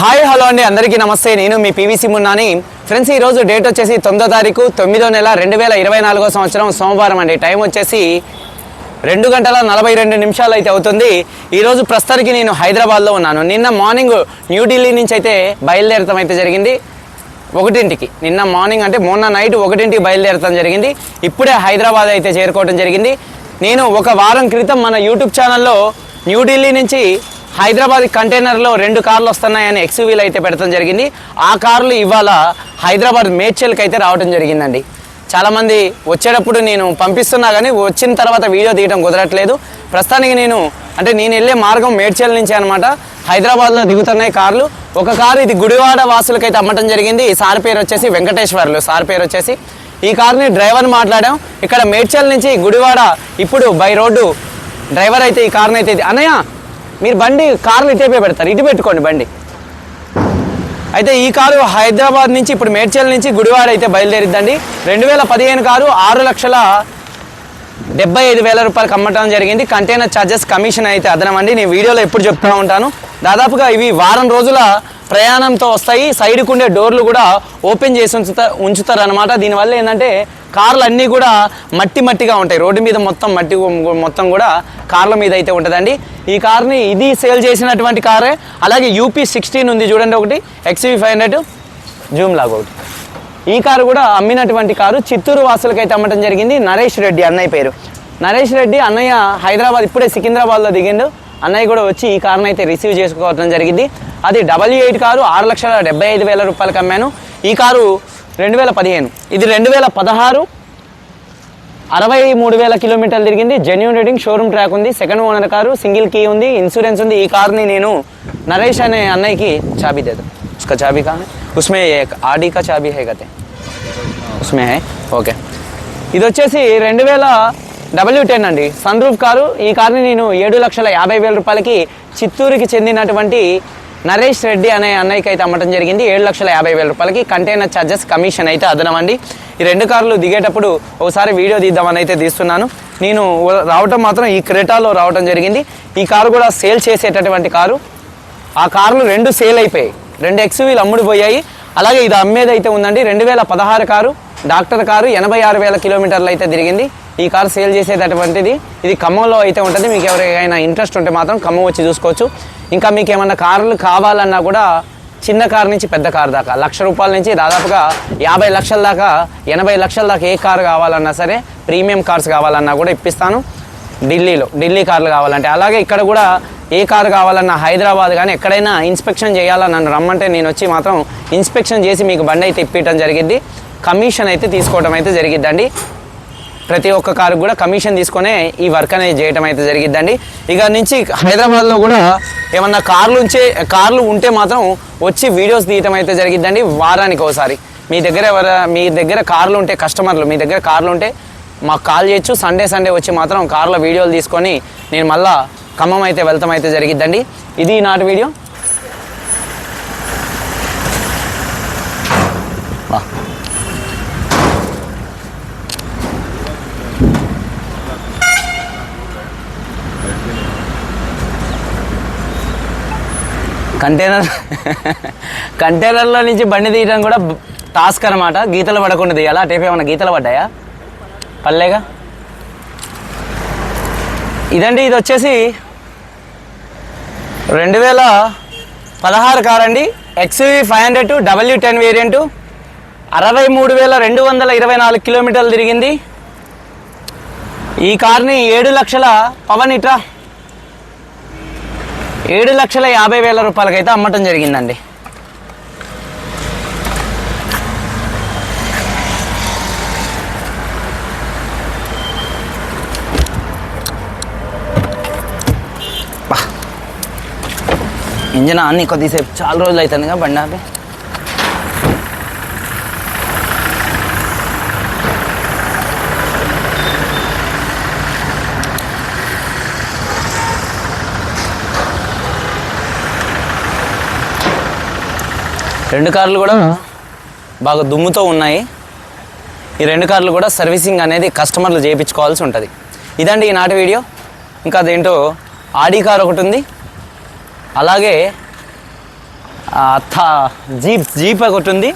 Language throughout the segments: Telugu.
హాయ్ హలో అండి. అందరికీ నమస్తే. నేను మీ పీవీసీ మున్నాని. ఫ్రెండ్స్ ఈరోజు డేట్ వచ్చేసి తొమ్మిదో తారీఖు తొమ్మిదో నెల రెండు వేల ఇరవై నాలుగో సంవత్సరం సోమవారం అండి. టైం వచ్చేసి రెండు గంటల నలభై రెండు నిమిషాలు అయితే అవుతుంది. ఈరోజు ప్రస్తుతానికి నేను హైదరాబాద్లో ఉన్నాను. నిన్న మార్నింగ్ న్యూఢిల్లీ నుంచి అయితే బయలుదేరటం అయితే జరిగింది. ఒకటింటికి. నిన్న మార్నింగ్ అంటే మొన్న నైట్ ఒకటింటికి బయలుదేరటం జరిగింది. ఇప్పుడే హైదరాబాద్ అయితే చేరుకోవడం జరిగింది. నేను ఒక వారం క్రితం మన యూట్యూబ్ ఛానల్లో న్యూఢిల్లీ నుంచి హైదరాబాద్ కంటైనర్లో రెండు కార్లు వస్తున్నాయని ఎక్స్యూవీలు అయితే పెడతాం జరిగింది. ఆ కార్లు ఇవాళ హైదరాబాద్ మేడ్చల్కి అయితే రావడం జరిగిందండి. చాలామంది వచ్చేటప్పుడు నేను పంపిస్తున్నా కానీ వచ్చిన తర్వాత వీడియో తీయడం కుదరట్లేదు. ప్రస్తుతానికి నేను అంటే నేను వెళ్ళే మార్గం మేడ్చల్ నుంచి అనమాట హైదరాబాద్లో దిగుతున్నాయి కార్లు. ఒక కారు ఇది గుడివాడ వాసులకైతే అమ్మటం జరిగింది. ఈ సార్ పేరు వచ్చేసి వెంకటేశ్వర్లు సార్ పేరు వచ్చేసి. ఈ కార్ని డ్రైవర్ మాట్లాడాం. ఇక్కడ మేడ్చల్ నుంచి గుడివాడ ఇప్పుడు బై రోడ్డు డ్రైవర్ అయితే ఈ కార్ని అయితే అన్నయ్య మీరు బండి కార్లు ఇటేపే పెడతారు. ఇటు పెట్టుకోండి బండి. అయితే ఈ కారు హైదరాబాద్ నుంచి ఇప్పుడు మేడ్చల్ నుంచి గుడివాడ అయితే బయలుదేరిద్దండి. రెండు వేల పదిహేను కారు ఆరు లక్షల డెబ్బై ఐదు వేల రూపాయలకు అమ్మటం జరిగింది. కంటైనర్ ఛార్జెస్ కమిషన్ అయితే అదనమండి. నేను వీడియోలో ఎప్పుడు చెప్తూ ఉంటాను. దాదాపుగా ఇవి వారం రోజుల ప్రయాణంతో వస్తాయి. సైడ్కు ఉండే డోర్లు కూడా ఓపెన్ చేసి ఉంచుతా ఉంచుతారు అనమాట దీనివల్ల ఏంటంటే కార్లు అన్నీ కూడా మట్టి మట్టిగా ఉంటాయి. రోడ్డు మీద మొత్తం మట్టి మొత్తం కూడా కార్ల మీద అయితే ఉంటుందండి. ఈ కార్ని ఇది సేల్ చేసినటువంటి కారే. అలాగే యూపీ సిక్స్టీన్ ఉంది చూడండి ఒకటి. ఎక్స్వీ ఫైవ్ హండ్రెడ్ జూమ్ లాగా ఒకటి ఈ కారు కూడా అమ్మినటువంటి కారు చిత్తూరు వాసులకైతే అమ్మటం జరిగింది. నరేష్ రెడ్డి అన్నయ్య పేరు. నరేష్ రెడ్డి అన్నయ్య హైదరాబాద్ ఇప్పుడే సికింద్రాబాద్లో దిగిండు. అన్నయ్య కూడా వచ్చి ఈ కారుని అయితే రిసీవ్ చేసుకోవడం జరిగింది. అది డబల్యూ ఎయిట్ కారు ఆరు లక్షల డెబ్బై ఐదు వేల రూపాయలకు అమ్మాను ఈ కారు రెండు వేల పదిహేను ఇది రెండు వేల పదహారు అరవై మూడు వేల కిలోమీటర్లు తిరిగింది జెన్యున్ రేటింగ్ షోరూమ్ ట్రాక్ ఉంది second owner car single key ఉంది ఇన్సూరెన్స్ ఉంది ఈ కార్ని నేను నరేష్ అనే అన్నయ్యకి చాబీ దేదు उसका चाबी कहाँ है उसमें एक आडी का चाबी है कहते उसमें है ఓకే ఇది వచ్చేసి రెండు వేల డబ్ల్యూ టెన్ అండి సన్ రూఫ్ కారు ఈ కార్ని నేను ఏడు లక్షల యాభై వేల రూపాయలకి చిత్తూరుకి చెందినటువంటి నరేష్ రెడ్డి అనే అన్నయ్యకి అయితే అమ్మటం జరిగింది. ఏడు లక్షల యాభై వేల రూపాయలకి కంటైనర్ ఛార్జెస్ కమిషన్ అయితే అదనమండి. ఈ రెండు కార్లు దిగేటప్పుడు ఒకసారి వీడియో తీద్దామని అయితే తీస్తున్నాను. నేను రావటం మాత్రం ఈ క్రెటాలో రావటం జరిగింది. ఈ కారు కూడా సేల్ చేసేటటువంటి కారు. ఆ కార్లు రెండు సేల్ అయిపోయాయి. రెండు ఎక్స్యూవీలు అమ్ముడుపోయాయి అలాగే ఇది అమ్మేది అయితే ఉందండి రెండు వేల పదహారు కారు డాక్టర్ కారు ఎనభై ఆరు వేల కిలోమీటర్లు అయితే తిరిగింది. ఈ కార్ సేల్ చేసేటటువంటిది. ఇది ఖమ్మంలో అయితే ఉంటుంది. మీకు ఎవరికైనా ఇంట్రెస్ట్ ఉంటే మాత్రం ఖమ్మం వచ్చి చూసుకోవచ్చు. ఇంకా మీకు ఏమన్నా కార్లు కావాలన్నా కూడా చిన్న కార్ నుంచి పెద్ద కార్ దాకా లక్ష రూపాయల నుంచి దాదాపుగా యాభై లక్షల దాకా ఎనభై లక్షల దాకా ఏ కార్ కావాలన్నా సరే ప్రీమియం కార్స్ కావాలన్నా కూడా ఇప్పిస్తాను. ఢిల్లీలో ఢిల్లీ కార్లు కావాలంటే. అలాగే ఇక్కడ కూడా ఏ కారు కావాలన్నా హైదరాబాద్ కానీ ఎక్కడైనా ఇన్స్పెక్షన్ చేయాలని నన్ను రమ్మంటే నేను వచ్చి మాత్రం ఇన్స్పెక్షన్ చేసి మీకు బండి అయితే ఇప్పించడం జరిగింది కమిషన్ అయితే తీసుకోవడం అయితే జరిగిద్దండి. ప్రతి ఒక్క కారు కూడా కమిషన్ తీసుకునే ఈ వర్క్ అనేది చేయడం అయితే జరిగిద్దండి. ఇక నుంచి హైదరాబాద్లో కూడా ఏమన్నా కార్లు ఉంచే కార్లు ఉంటే మాత్రం వచ్చి వీడియోస్ తీయటం అయితే జరిగిద్దండి. వారానికి ఒకసారి. మీ దగ్గర ఎవర మీ దగ్గర కార్లు ఉంటే కస్టమర్లు మీ దగ్గర కార్లు ఉంటే మాకు కాల్ చేయొచ్చు. సండే సండే వచ్చి మాత్రం కార్లో వీడియోలు తీసుకొని నేను మళ్ళీ ఖమ్మం అయితే వెళ్తాం అయితే జరిగిద్దండి. ఇది నాటి వీడియో. కంటైనర్ కంటైనర్లో నుంచి బండి తీయడం కూడా టాస్క్ అనమాట గీతలు పడకుండా తీయాలా? టేపు ఏమన్నా గీతలు పడ్డాయా? పల్లెగా ఇదండి ఇది వచ్చేసి రెండు వేల పదహారు కార్ అండి XV five hundred W ten variant అరవై మూడు వేల రెండు వందల ఇరవై నాలుగు కిలోమీటర్లు తిరిగింది. ఈ కార్ని ఏడు లక్షల పవన్ ఇట్రా ఏడు లక్షల యాభై వేల రూపాయలకైతే అమ్మటం జరిగిందండి. ఇంజన్ అన్ని కొద్దిసేపు చాలా రోజులు అవుతుందిగా బండి రెండు కార్లు కూడా బాగా దుమ్ముతో ఉన్నాయి. ఈ రెండు కార్లు కూడా సర్వీసింగ్ అనేది కస్టమర్లు చేయించుకోవాల్సి ఉంటుంది. ఇదండి ఈనాటి వీడియో. ఇంకా అదేంటో ఆడి కార్ ఒకటి ఉంది. అలాగే థా జీప్ జీప్ ఒకటి ఉంది.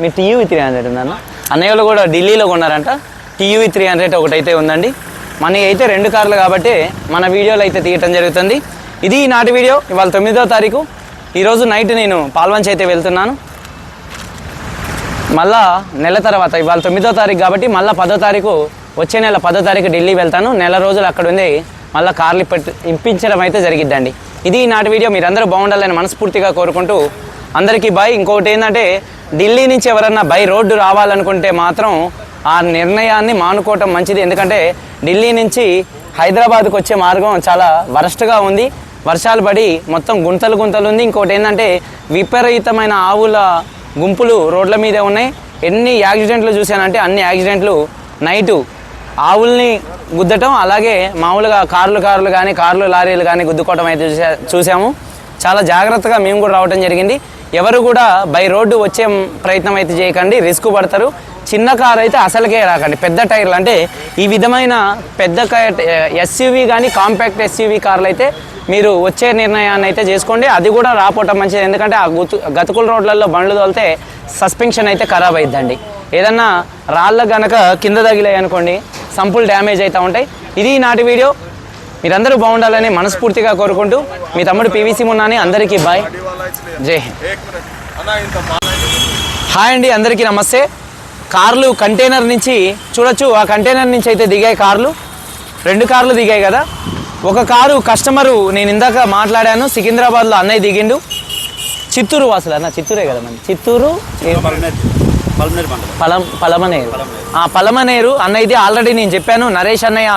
మీ టీయూవి త్రీ హండ్రెడ్ ఉందన్న. అన్నయ్య వాళ్ళు కూడా ఢిల్లీలో కొన్నారంట. టీయూవి త్రీ హండ్రెడ్ ఒకటి అయితే ఉందండి. మన అయితే రెండు కార్లు కాబట్టి మన వీడియోలు అయితే తీయటం జరుగుతుంది. ఇది ఈ నాటి వీడియో. ఇవాళ తొమ్మిదో తారీఖు. ఈరోజు నైట్ నేను పాల్వంచి అయితే వెళ్తున్నాను. మళ్ళా నెల తర్వాత ఇవాళ తొమ్మిదో తారీఖు కాబట్టి మళ్ళీ పదో తారీఖు వచ్చే నెల పదో తారీఖు ఢిల్లీ వెళ్తాను. నెల రోజులు అక్కడ ఉంది మళ్ళీ కార్లు ఇప్పటి ఇప్పించడం అయితే జరిగిద్దండి. ఇది ఈ నాటి వీడియో మీరందరూ బాగుండాలని మనస్ఫూర్తిగా కోరుకుంటూ అందరికీ బాయ్ ఇంకొకటి ఏంటంటే ఢిల్లీ నుంచి ఎవరన్నా బై రోడ్డు రావాలనుకుంటే మాత్రం ఆ నిర్ణయాన్ని మానుకోవటం మంచిది. ఎందుకంటే ఢిల్లీ నుంచి హైదరాబాద్కు వచ్చే మార్గం చాలా వరస్ట్గా ఉంది. వర్షాలు పడి మొత్తం గుంతలు గుంతలు ఉంది. ఇంకోటి ఏంటంటే విపరీతమైన ఆవుల గుంపులు రోడ్ల మీదే ఉన్నాయి. ఎన్ని యాక్సిడెంట్లు చూశానంటే అన్ని యాక్సిడెంట్లు నైటు ఆవుల్ని గుద్దటం అలాగే మామూలుగా కార్లు కార్లు కానీ కార్లు లారీలు కానీ గుద్దుకోవటం అయితే చూసా చూసాము చాలా జాగ్రత్తగా మేము కూడా రావడం జరిగింది. ఎవరు కూడా బై రోడ్డు వచ్చే ప్రయత్నం అయితే చేయకండి. రిస్క్ పడతారు. చిన్న కార్ అయితే అసలుకే రాకండి. పెద్ద టైర్లు అంటే ఈ విధమైన పెద్ద ఎస్యూవి కానీ కాంపాక్ట్ ఎస్యూవి కార్లు అయితే మీరు వచ్చే నిర్ణయాన్ని అయితే చేసుకోండి. అది కూడా రాపోవటం మంచిది. ఎందుకంటే ఆ గుతు గతుకుల రోడ్లలో బండ్లు తోలితే సస్పెన్షన్ అయితే ఖరాబ్ అయిద్దండి. ఏదన్నా రాళ్ళ గనక కింద తగిలాయి అనుకోండి సంపుల్ డ్యామేజ్ అవుతూ ఉంటాయి. ఇది నాటి వీడియో. మీరందరూ బాగుండాలని మనస్ఫూర్తిగా కోరుకుంటూ మీ తమ్ముడు పీవీసీ మున్నాని అందరికీ బాయ్. జై హింద్. హాయ్ అండి అందరికీ నమస్తే. కార్లు కంటైనర్ నుంచి చూడొచ్చు ఆ కంటైనర్ నుంచి అయితే దిగాయి కార్లు. రెండు కార్లు దిగాయి కదా. ఒక కారు కస్టమరు నేను ఇందాక మాట్లాడాను సికింద్రాబాద్లో అన్నయ్య దిగిండు. చిత్తూరు వాసులు అన్న చిత్తూరే కదా మంది చిత్తూరు పలం పలమనేరు. ఆ పలమనేరు అన్నయ్యది ఆల్రెడీ నేను చెప్పాను. నరేష్ అన్నయ్య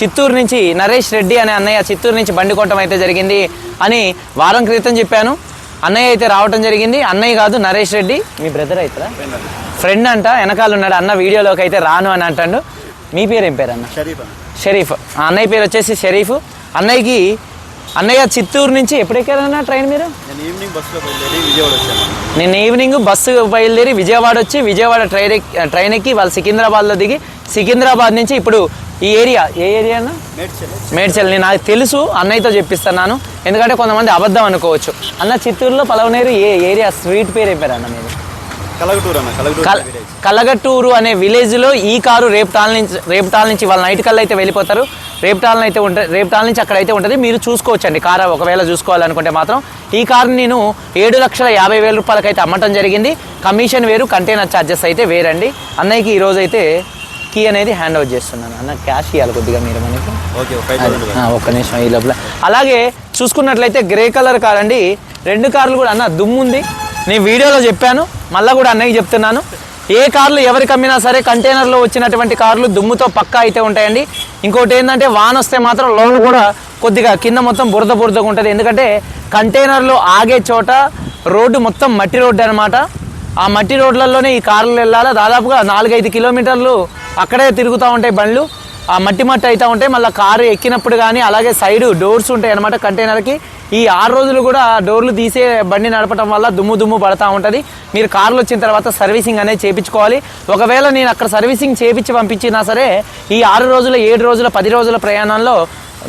చిత్తూరు నుంచి నరేష్ రెడ్డి అనే అన్నయ్య చిత్తూరు నుంచి బండి కొట్టడం అయితే జరిగింది అని వారం క్రితం చెప్పాను. అన్నయ్య అయితే రావటం జరిగింది. అన్నయ్య కాదు నరేష్ రెడ్డి మీ బ్రదర్ అవుతారా ఫ్రెండ్ అంట వెనకాల ఉన్నాడు అన్న వీడియోలోకి అయితే రాను అని అంటాడు. మీ పేరు ఏం పేరు అన్న? షరీఫ్ షరీఫ్. ఆ అన్నయ్య పేరు వచ్చేసి షరీఫ్. అన్నయ్యకి అన్నయ్య చిత్తూరు నుంచి ఎప్పుడు ఎక్కారన్నా ట్రైన్ మీరు? నేను ఈవినింగ్ బస్సు బయలుదేరి విజయవాడ వచ్చి విజయవాడ ట్రైన్ ట్రైన్ ఎక్కి వాళ్ళు సికింద్రాబాద్లో దిగి సికింద్రాబాద్ నుంచి ఇప్పుడు ఈ ఏరియా ఏ ఏరియా అన్న? మేడ్చల్. నేను నాకు తెలుసు అన్నయ్యతో చెప్పిస్తున్నాను. ఎందుకంటే కొంతమంది అబద్ధం అనుకోవచ్చు. అన్న చిత్తూరులో పలవనేరు ఏ ఏరియా? స్ట్రీట్ పేరు చెప్పారు అన్న మీరు కలగటూరు అనే విలేజ్లో ఈ కారు రేపటాల నుంచి రేపటాల నుంచి వాళ్ళ నైట్ కల్లా అయితే వెళ్ళిపోతారు. రేపటాల అయితే ఉంటుంది రేపటాల నుంచి అక్కడ అయితే ఉంటుంది. మీరు చూసుకోవచ్చండి కారు ఒకవేళ చూసుకోవాలనుకుంటే మాత్రం. ఈ కారుని నేను ఏడు లక్షల యాభై వేల రూపాయలకి అయితే అమ్మటం జరిగింది. కమిషన్ వేరు కంటైనర్ ఛార్జెస్ అయితే వేరండి. అన్నయ్యకి ఈ రోజు అయితే కీ అనేది హ్యాండ్ ఓవర్ చేస్తున్నాను. అన్న క్యాష్ ఇవ్వాలి కొద్దిగా మీరు మనకి. ఒక్క నిమిషం ఈ లోపల. అలాగే చూసుకున్నట్లయితే గ్రే కలర్ కార్ అండి. రెండు కార్లు కూడా అన్న దుమ్ము ఉంది నేను వీడియోలో చెప్పాను మళ్ళీ కూడా అన్నయ్య చెప్తున్నాను. ఏ కార్లు ఎవరికి అమ్మినా సరే కంటైనర్లో వచ్చినటువంటి కార్లు దుమ్ముతో పక్కా అయితే ఉంటాయండి. ఇంకోటి ఏంటంటే వాన వస్తే మాత్రం లోన్ కూడా కొద్దిగా కింద మొత్తం బురద బురదగా ఉంటుంది. ఎందుకంటే కంటైనర్లు ఆగే చోట రోడ్డు మొత్తం మట్టి రోడ్డు అనమాట ఆ మట్టి రోడ్లలోనే ఈ కార్లు వెళ్ళాలి? దాదాపుగా నాలుగైదు కిలోమీటర్లు అక్కడే తిరుగుతూ ఉంటాయి బండ్లు. ఆ మట్టి మట్టి అయితే ఉంటాయి. మళ్ళీ కారు ఎక్కినప్పుడు కానీ అలాగే సైడ్ డోర్స్ ఉంటాయి అనమాట కంటైనర్కి. ఈ ఆరు రోజులు కూడా డోర్లు తీసే బండి నడపడం వల్ల దుమ్ము దుమ్ము పడతా ఉంటుంది. మీరు కార్లు వచ్చిన తర్వాత సర్వీసింగ్ అనేది చేయించుకోవాలి ఒకవేళ నేను అక్కడ సర్వీసింగ్ చేయించి పంపించినా సరే ఈ ఆరు రోజుల ఏడు రోజుల పది రోజుల ప్రయాణంలో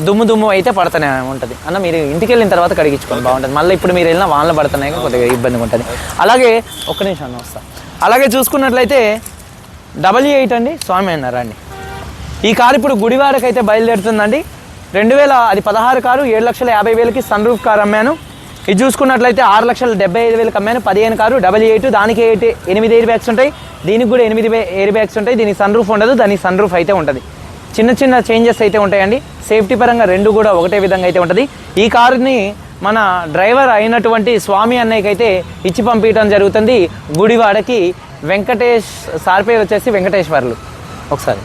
దుమ్ము దుమ్ము అయితే పడుతూనే ఉంటుంది. అన్న మీరు ఇంటికి వెళ్ళిన తర్వాత కడిగించుకోండి. బాగుంటుంది. మళ్ళీ ఇప్పుడు మీరు వెళ్ళిన వానలు పడుతున్నాయి కొద్దిగా ఇబ్బందిగా ఉంటుంది. అలాగే ఒక్క నిమిషం వస్తా. అలాగే చూసుకున్నట్లయితే డబల్ ఎయిట్ అండి. స్వామి అన్నారా అండి? ఈ కారు ఇప్పుడు గుడివాడకి అయితే బయలుదేరుతుందండి. రెండు వేల అది పదహారు కారు ఏడు లక్షల యాభై వేలకి సన్ రూఫ్ కారు అమ్మాను. ఇది చూసుకున్నట్లయితే ఆరు లక్షల డెబ్బై ఐదు వేలకు అమ్మాను. పదిహేను కారు డబల్ ఎయిట్ దానికి ఎయిట్ ఎనిమిది ఎయిర్ బ్యాగ్స్ ఉంటాయి. దీనికి కూడా ఎనిమిది ఎయిర్ బ్యాగ్స్ ఉంటాయి. దీనికి సన్ రూఫ్ ఉండదు దానికి సన్ రూఫ్ అయితే ఉంటుంది. చిన్న చిన్న చేంజెస్ అయితే ఉంటాయండి. సేఫ్టీ పరంగా రెండు కూడా ఒకటే విధంగా అయితే ఉంటుంది. ఈ కారుని మన డ్రైవర్ అయినటువంటి స్వామి అన్నయ్యకైతే ఇచ్చి పంపించడం జరుగుతుంది. గుడివాడకి వెంకటేష్ సార్ పేరు వచ్చేసి వెంకటేశ్వర్లు. ఒకసారి.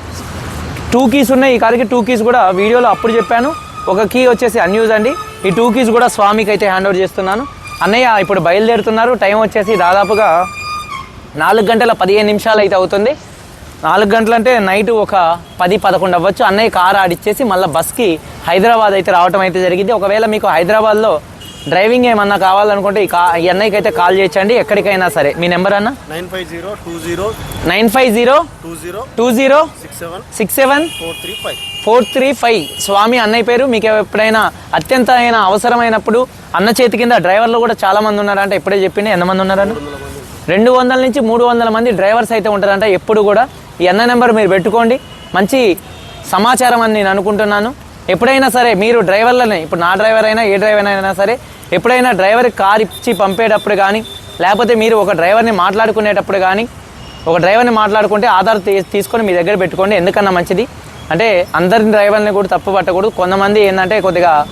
టూ కీస్ ఉన్నాయి. ఈ కార్కి టూ కీస్ కూడా వీడియోలో అప్పుడు చెప్పాను. ఒక కీ వచ్చేసి అన్యూజ్ అండి. ఈ టూ కీస్ కూడా స్వామికి అయితే హ్యాండ్ ఓవర్ చేస్తున్నాను. అన్నయ్య ఇప్పుడు బయలుదేరుతున్నారు. టైం వచ్చేసి దాదాపుగా నాలుగు గంటల పదిహేను నిమిషాలు అయితే అవుతుంది. నాలుగు గంటలు అంటే నైట్ ఒక పది పదకొండు అవ్వచ్చు. అన్నయ్య కారు ఆడిచ్చేసి మళ్ళీ బస్కి హైదరాబాద్ అయితే రావటం అయితే జరిగింది. ఒకవేళ మీకు హైదరాబాద్లో డ్రైవింగ్ ఏమన్నా కావాలనుకుంటే ఈ కా ఈ అన్నయ్యకి అయితే కాల్ చేయొచ్చండి ఎక్కడికైనా సరే. మీ నెంబర్ అన్న? Nine five zero two zero nine five zero two zero two zero six seven six seven four three five four three five. Swami అన్నయ్య పేరు. మీకు ఎప్పుడైనా అత్యంత అయిన అవసరమైనప్పుడు అన్న చేతి కింద డ్రైవర్లు కూడా చాలా మంది ఉన్నారంటే. ఇప్పుడే చెప్పింది. ఎంతమంది ఉన్నారని రెండు వందల నుంచి మూడు వందల మంది డ్రైవర్స్ అయితే ఉంటారంట. ఎప్పుడు కూడా ఈ అన్న నెంబర్ మీరు పెట్టుకోండి. మంచి సమాచారం అని నేను అనుకుంటున్నాను. ఎప్పుడైనా సరే మీరు డ్రైవర్లని ఇప్పుడు నా డ్రైవర్ అయినా ఏ డ్రైవర్ అయినా సరే ఎప్పుడైనా డ్రైవర్ కార్ ఇచ్చి పంపేటప్పుడు కానీ లేకపోతే మీరు ఒక డ్రైవర్ని మాట్లాడుకునేటప్పుడు కానీ ఒక డ్రైవర్ని మాట్లాడుకుంటే ఆధార్ తీ- తీసుకొని మీ దగ్గర పెట్టుకోండి. ఎందుకన్నా మంచిది? అంటే అందరి డ్రైవర్ని కూడా తప్పు పట్టకూడదు. కొంతమంది ఏంటంటే కొద్దిగా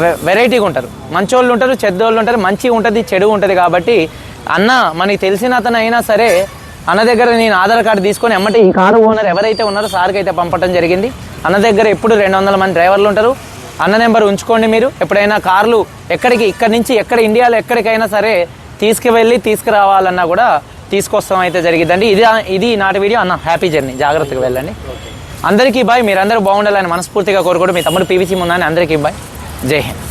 వె- వెరైటీగా ఉంటారు. మంచోళ్ళు ఉంటారు చెద్దోళ్ళు ఉంటారు మంచి ఉంటుంది చెడు ఉంటుంది కాబట్టి అన్న మనకి తెలిసిన అతను అయినా సరే అన్న దగ్గర నేను ఆధార్ కార్డు తీసుకొని ఎమ్మటి ఈ కారు ఓనర్ ఎవరైతే ఉన్నారో సార్కి అయితే పంపడం జరిగింది. అన్న దగ్గర ఎప్పుడు రెండు వందల మంది డ్రైవర్లు ఉంటారు. అన్న నెంబర్ ఉంచుకోండి మీరు. ఎప్పుడైనా కార్లు ఎక్కడికి ఇక్కడి నుంచి ఎక్కడ ఇండియాలో ఎక్కడికైనా సరే తీసుకువెళ్ళి తీసుకురావాలన్నా కూడా తీసుకొస్తాం అయితే జరిగిద్దండి. ఇది ఇది నాటి వీడియో. అన్న హ్యాపీ జర్నీ. జాగ్రత్తగా వెళ్ళండి. అందరికీ బాయ్. మీరందరూ బాగుండాలని మనస్ఫూర్తిగా కోరుకోవడం మీ తమ్ముడు పీవీసీ ముందని అందరికీ బాయ్. జై హింద్.